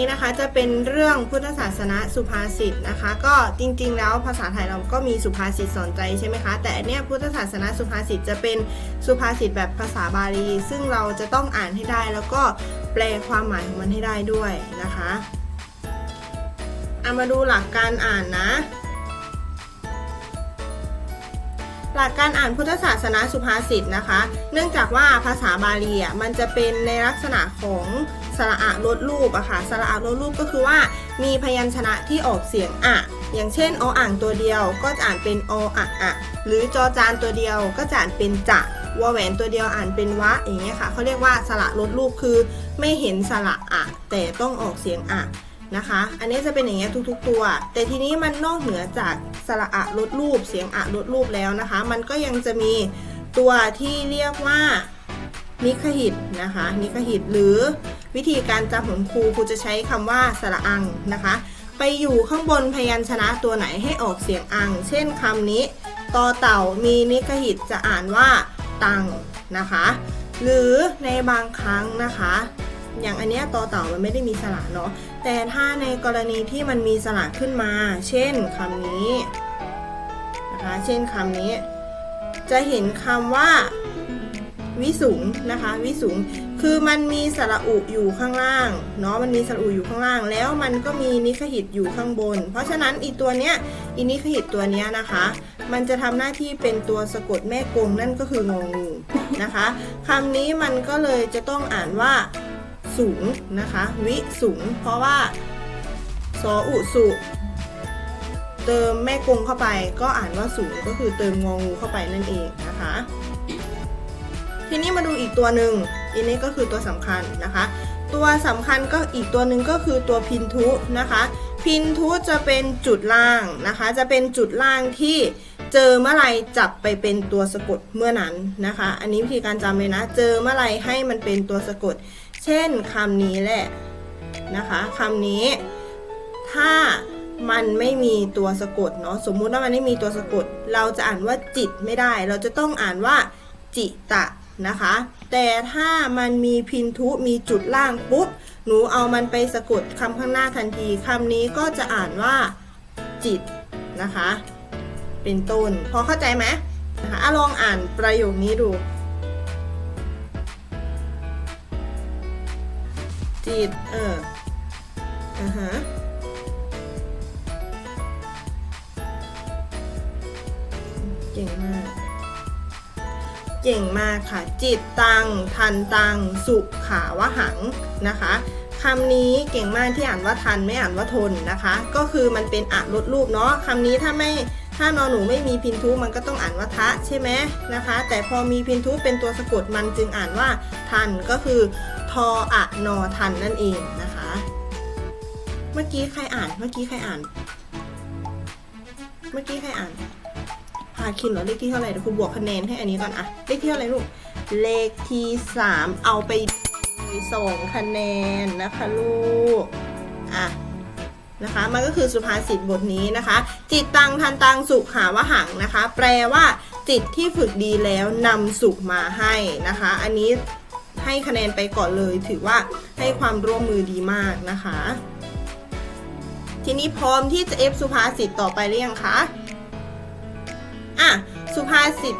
นี้นะคะจะเป็นเรื่องพุทธศาสนาสุภาษิตนะคะ ก็จริงๆ แล้วภาษาไทยเราก็มีสุภาษิตสอนใจใช่ไหมคะ แต่อันเนี้ยพุทธศาสนาสุภาษิตจะเป็นสุภาษิตแบบภาษาบาลี ซึ่งเราจะต้องอ่านให้ได้ แล้วก็แปลความหมายของมันให้ได้ด้วยนะคะเอามาดูหลักการอ่านนะ ลักการอ่านพุทธศาสนาสุภาษิตนะคะ เนื่องจากว่าภาษาบาลีอะมันจะเป็นในลักษณะของสระอะลดรูปอะค่ะสระอะลดรูปก็คือว่ามีพยัญชนะที่ออกเสียงอะ อย่างเช่นออ่างตัวเดียวก็จะอ่านเป็นออะอะหรือจอจานตัวเดียวก็จะอ่านเป็นจะวแหวนตัวเดียวอ่านเป็นวะอย่างเงี้ยค่ะเขาเรียกว่าสระลดรูปคือไม่เห็นสระอะแต่ต้องออกเสียงอะ นะคะ อันนี้จะเป็นอย่างเงี้ยทุก ๆ ตัว แต่ทีนี้มันนอกเหนือจากสระอะลดรูป เสียงอะลดรูปแล้วนะคะ มันก็ยังจะมีตัวที่เรียกว่านิคหิตนะคะ นิคหิตหรือวิธีการจำของครูครูจะใช้คำว่าสระอังนะคะ ไปอยู่ข้างบนพยัญชนะตัวไหนให้ออกเสียงอัง เช่นคำนี้ต่อเต่ามีนิคหิตจะอ่านว่าตังนะคะ หรือในบางครั้งนะคะ อย่างอันเนี้ยต่อเต่ามันไม่ได้มีสระเนาะแต่ถ้าในกรณีที่มันมีสระขึ้นมา เช่นคำนี้นะคะเช่นคำนี้ จะเห็นคำว่าวิสุงนะคะวิสุงคือมันมีสระอุอยู่ข้างล่างเนาะมันมีสระอุอยู่ข้างล่าง แล้วมันก็มีนิคหิตอยู่ข้างบน เพราะฉะนั้นอีตัวเนี้ยอีนิคหิตตัวเนี้ยนะคะ มันจะทำหน้าที่เป็นตัวสะกดแม่กลนั่นก็คืององูนะคะคำนี้มันก็เลยจะต้องอ่านว่า สูงนะคะ วิสูง เพราะว่าสออุสุ เติมแม่กงเข้าไป ก็อ่านว่าสูงก็คือเติมงองูเข้าไปนั่นเองนะคะ ทีนี้มาดูอีกตัวหนึ่งอันนี้ก็คือตัวสำคัญนะคะ ตัวสำคัญก็อีกตัวหนึ่งก็คือตัวพินทุนะคะ พินทุจะเป็นจุดล่างนะคะ จะเป็นจุดล่างที่เจอเมื่อไรจับไปเป็นตัวสะกดเมื่อนั้นนะคะ อันนี้วิธีการจำเลยนะ เจอเมื่อไรให้มันเป็นตัวสะกด เช่นคำนี้แหละนะคะคำนี้ ถ้ามันไม่มีตัวสะกดเนาะสมมุติว่ามันไม่มีตัวสะกด เราจะอ่านว่าจิตไม่ได้ เราจะต้องอ่านว่าจิตะนะคะ แต่ถ้ามันมีพินทุมีจุดล่างปุ๊บหนูเอามันไปสะกดคำข้างหน้าทันทีคำนี้ก็จะอ่านว่าจิตนะคะ เป็นต้น พอเข้าใจไหมนะคะอะลองอ่านประโยคนี้ดู จิตเอออ่าฮะเก่งมาก เก่งมากค่ะ จิตตัง ทันตัง สุขาวหังนะคะคำนี้เก่งมากที่อ่านว่าทันไม่อ่านว่าทนนะคะ ก็คือมันเป็นอะลดรูปเนาะคำนี้ถ้าไม่ถ้านอนหนูไม่มีพินทุมันก็ต้องอ่านว่าทะใช่ไหมนะคะ แต่พอมีพินทุเป็นตัวสะกดมันจึงอ่านว่าทันก็คือ ทออะนอทันนั่นเองนะคะ เมื่อกี้ใครอ่าน เมื่อกี้ใครอ่าน เมื่อกี้ใครอ่านพาคินเหรอเลขที่เท่าไหร่เดี๋ยวครูบวกคะแนนให้อันนี้ก่อนอะเลขที่เท่าไหร่ลูก เลขที่สามเอาไปเลยสองคะแนนนะคะลูก อะนะคะมันก็คือสุภาษิตบทนี้นะคะ จิตตังทันตังสุขหาวหังนะคะ แปลว่าจิตที่ฝึกดีแล้วนำสุขมาให้นะคะ อันนี้ ให้คะแนนไปก่อนเลย ถือว่าให้ความร่วมมือดีมากนะคะ ทีนี้พร้อมที่จะเอฟสุภาษิตต่อไปหรือยังคะอะสุภาษิต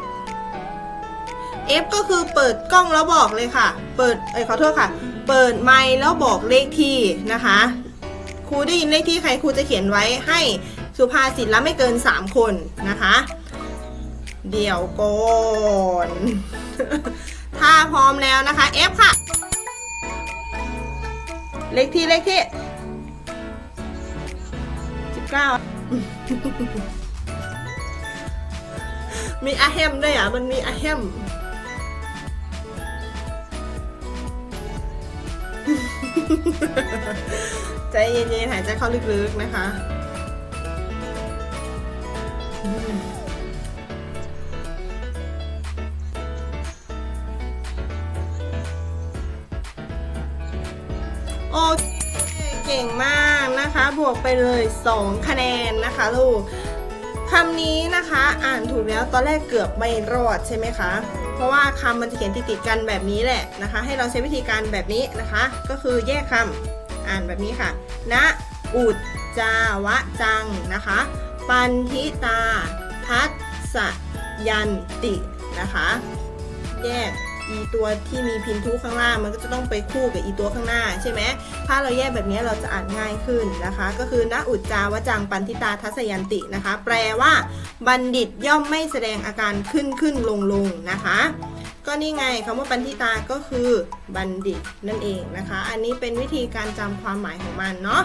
F ก็คือเปิดกล้องแล้วบอกเลยค่ะ เปิด เอ้ยขอโทษค่ะ เปิดไมค์แล้วบอกเลขที่นะคะ ครูได้ยินเลขที่ใครครูจะเขียนไว้ให้สุภาษิตละไม่เกิน 3 คนนะคะ เดี๋ยวก่อน ถ้าพร้อมแล้วนะคะ F ค่ะ เลขที่เลขที่19มีอะแฮมด้วยอะ มันมีอะแฮมใจเย็นๆ หายใจเข้าลึกๆ นะคะ โอเคเก่งมากนะคะ บวกไปเลย 2 คะแนนนะคะลูกคำนี้นะคะอ่านถูกแล้วตอนแรกเกือบไม่รอดใช่ไหมคะ เพราะว่าคำมันจะเขียนติดๆกันแบบนี้แหละนะคะ ให้เราใช้วิธีการแบบนี้นะคะ ก็คือแยกคอ่านแบบนี้ค่ะณอุจจาวะจังนะคะ ปันทิตาทัสยันตินะคะ แยก อีตัวที่มีพินทุข้างล่างมันก็จะต้องไปคู่กับอีตัวข้างหน้าใช่ไหมถ้าเราแยกแบบนี้เราจะอ่านง่ายขึ้นนะคะ ก็คือณอุจจาวจังปันทิตาทัศยันตินะคะ แปลว่าบัณฑิตย่อมไม่แสดงอาการขึ้นขึ้นลงลงนะคะ ก็นี่ไงคำว่าปันทิตาก็คือบัณฑิตนั่นเองนะคะ อันนี้เป็นวิธีการจำความหมายของมันเนาะ